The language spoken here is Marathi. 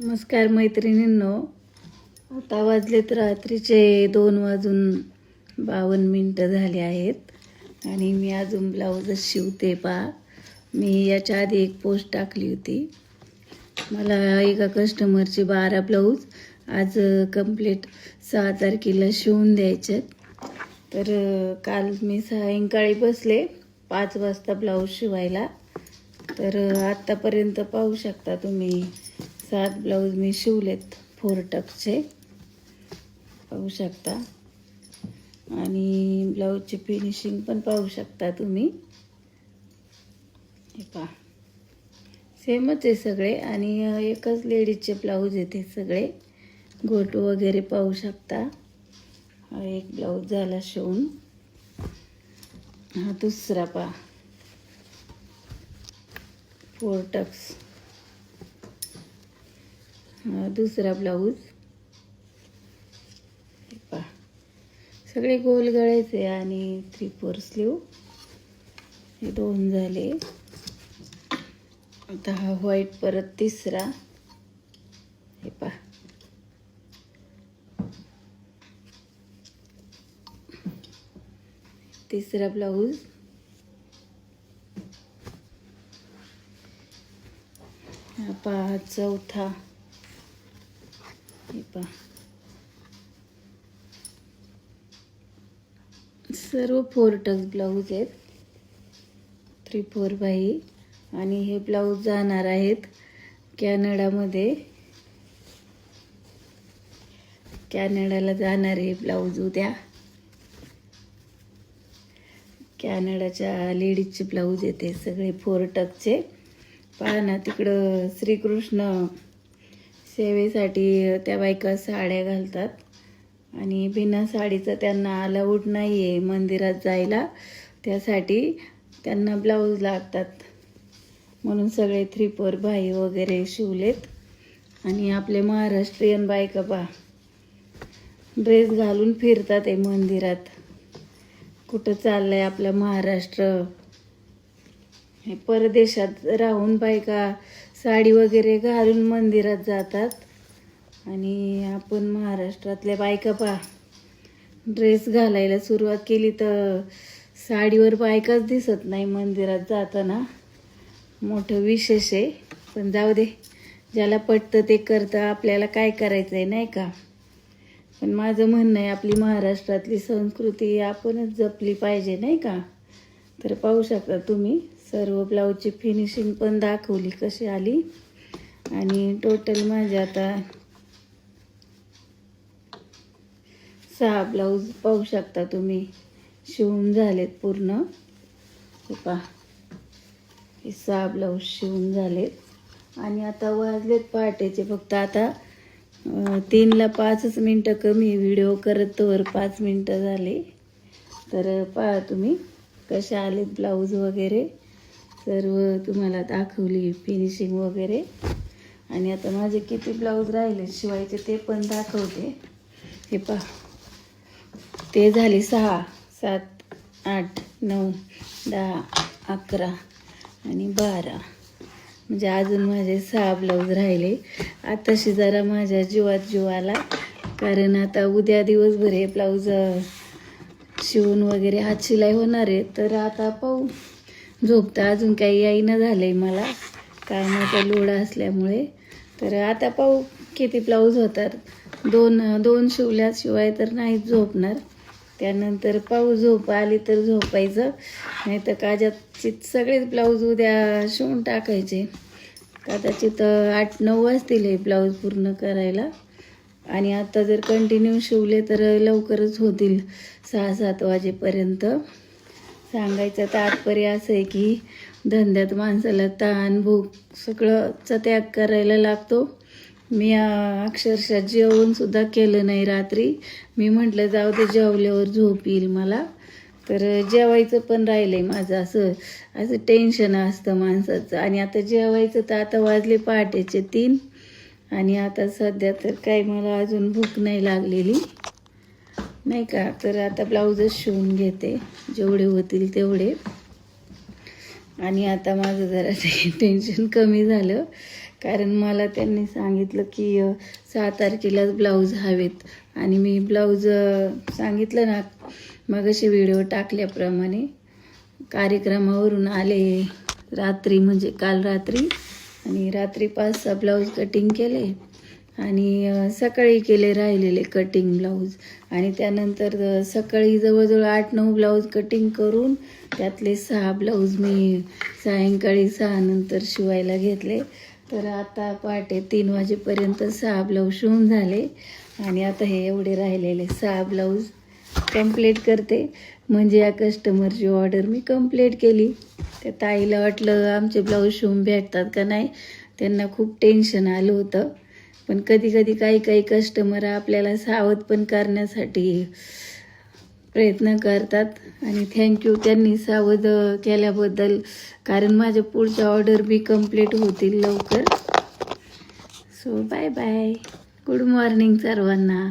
नमस्कार मैत्रिणींनो. आता वाजलेत रात्रीचे दोन वाजून बावन्न मिनटं झाले आहेत. आणि मी अजून ब्लाऊजच शिवते पा. मी याच्या आधी एक पोस्ट टाकली होती. मला एका कस्टमरचे बारा ब्लाऊज आज कंप्लीट सहा तारखेला शिवून द्यायचे तर काल मी सायंकाळी बसले पाच वाजता ब्लाऊज शिवायला. तर आत्तापर्यंत पाहू शकता तुम्ही. सात ब्लाऊज मी शिवलेत फोर टक्सचे पाहू शकता. आणि ब्लाऊजची फिनिशिंग पण पाहू शकता तुम्ही. हे पहा. सेमच आहे सगळे आणि एकच लेडीजचे ब्लाऊज येते सगळे. गोटू वगैरे पाहू शकता. हा एक ब्लाऊज झाला शिवून. हा दुसरा पहा. फोर टक्स दुसरा ब्लाऊज. हे पहा. सगळे गोल गळायचे आणि थ्री फोर स्लीव हे दोन झाले. आता हा व्हाईट परत तिसरा. हे पहा. तिसरा ब्लाऊज. हा पहा चौथा. शकता पहा सर्व फोर टच ब्लाऊज आहेत. थ्री फोर बाई. आणि हे ब्लाऊज जाणार आहेत कॅनडामध्ये. कॅनडाला जाणार आहे ब्लाऊज उद्या. कॅनडाच्या लेडीजचे ब्लाऊज येते सगळे फोर टकचे पहा ना तिकडं श्रीकृष्ण सेवेसाठी त्या बायका साड्या घालतात. आणि बिना साडीचं त्यांना अलाउड नाही आहे मंदिरात जायला. त्यासाठी त्यांना ब्लाऊज लागतात. म्हणून सगळे थ्री फोर भाई वगैरे शिवलेत. आणि आपले महाराष्ट्रीयन बायका पा ड्रेस घालून फिरतात आहे मंदिरात. कुठं चाललंय आपलं महाराष्ट्र? हे परदेशात राहून बायका साडी वगैरे घालून मंदिरात जातात. आणि आपण महाराष्ट्रातल्या बायका पा ड्रेस घालायला सुरुवात केली तर साडीवर बायकाच दिसत नाही मंदिरात जाताना. मोठं विशेष आहे. पण जाऊ दे. ज्याला पटतं ते करतं. आपल्याला काय करायचं आहे नाही का? पण माझं म्हणणं आहे आपली महाराष्ट्रातली संस्कृती आपणच जपली पाहिजे नाही का? तर पाहू शकता तुम्ही सर्व ब्लाऊजची फिनिशिंग पण दाखवली कशी आली. आणि टोटल माझे आता सहा ब्लाऊज पाहू शकता तुम्ही शिवून झालेत पूर्ण. हे पहा हे सहा ब्लाऊज शिवून झालेत. आणि आता वाजलेत पहाटेचे फक्त आता तीनला पाचच मिनटं कमी व्हिडिओ करत तोवर पाच मिनटं झाले. तर पहा तुम्ही. कशा आलेत ब्लाऊज वगैरे सर्व तुम्हाला दाखवली फिनिशिंग वगैरे. आणि आता माझे किती ब्लाऊज राहिले शिवायचे ते पण दाखवते. हे पहा. ते झाले सहा सात आठ नऊ दहा अकरा आणि बारा. म्हणजे अजून माझे सहा ब्लाऊज राहिले. आताशी जरा माझ्या जीवात जीव आला कारण आता उद्या दिवसभर हे ब्लाऊज शिवून वगैरे हात शिलाई होणार आहे. तर आता पाहू. झोपता अजून काही यायनं झालं आहे मला कामाचा लोड असल्यामुळे. तर आता पाहू किती ब्लाऊज होतात. दोन दोन शिवल्याशिवाय तर नाही झोपणार. त्यानंतर पाहू झोप आली तर झोपायचं. नाही तर काजाचित सगळेच ब्लाऊज उद्या शिवून टाकायचे. कदाचित आठ नऊ वाजतील हे ब्लाऊज पूर्ण करायला. आणि आता जर कंटिन्यू शिवले तर लवकरच होतील सहा सात वाजेपर्यंत. सांगायचं तात्पर्य असं आहे की धंद्यात माणसाला ताण भूक सगळंचा त्याग करायला लागतो. मी अक्षरशः जेवणसुद्धा केलं नाही रात्री. मी म्हटलं जाऊ दे जेवल्यावर झोप येईल मला. तर जेवायचं पण राहिलं आहे माझं असं असं टेन्शन असतं माणसाचं. आणि आता जेवायचं तर आता वाजले पहाटेचे तीन. आणि आता सध्या तर काही मला अजून भूक नाही लागलेली. नाही का? तर आता ब्लाऊजच शिवून घेते. जेवढे होतील तेवढे. आणि आता माझं जरा ते टेन्शन कमी झालं. कारण मला त्यांनी सांगितलं की सहा तारखेलाच ब्लाऊज हवेत. आणि मी ब्लाऊज सांगितलं ना मग असे व्हिडिओ टाकल्याप्रमाणे. कार्यक्रमावरून आले. रात्री म्हणजे काल रात्री. आणि रात्री पाच सहा ब्लाऊज कटिंग केले आणि सकाळी केले राहिलेले कटिंग ब्लाऊज. आणि त्यानंतर सकाळी जवळजवळ आठ नऊ ब्लाऊज कटिंग करून त्यातले सहा ब्लाऊज मी सायंकाळी सहा नंतर शिवायला घेतले. तर आता पहाटे तीन वाजेपर्यंत सहा ब्लाऊज शिवून झाले. आणि आता हे एवढे राहिलेले सहा ब्लाऊज कंप्लीट करते. म्हणजे या कस्टमरची ऑर्डर मी कंप्लीट केली. त्या ताईला वाटलं आमचे ब्लाऊज शिवून भेटतात का नाही त्यांना खूप टेन्शन आलं होतं. पण कधी कधी काही काही कस्टमर आपल्याला सावध पण करण्यासाठी प्रयत्न करतात. आणि थँक्यू त्यांनी सावध केल्याबद्दल कारण माझ्या पुढच्या ऑर्डर बी कंप्लीट होतील लवकर. So bye bye good morning सर्वांना.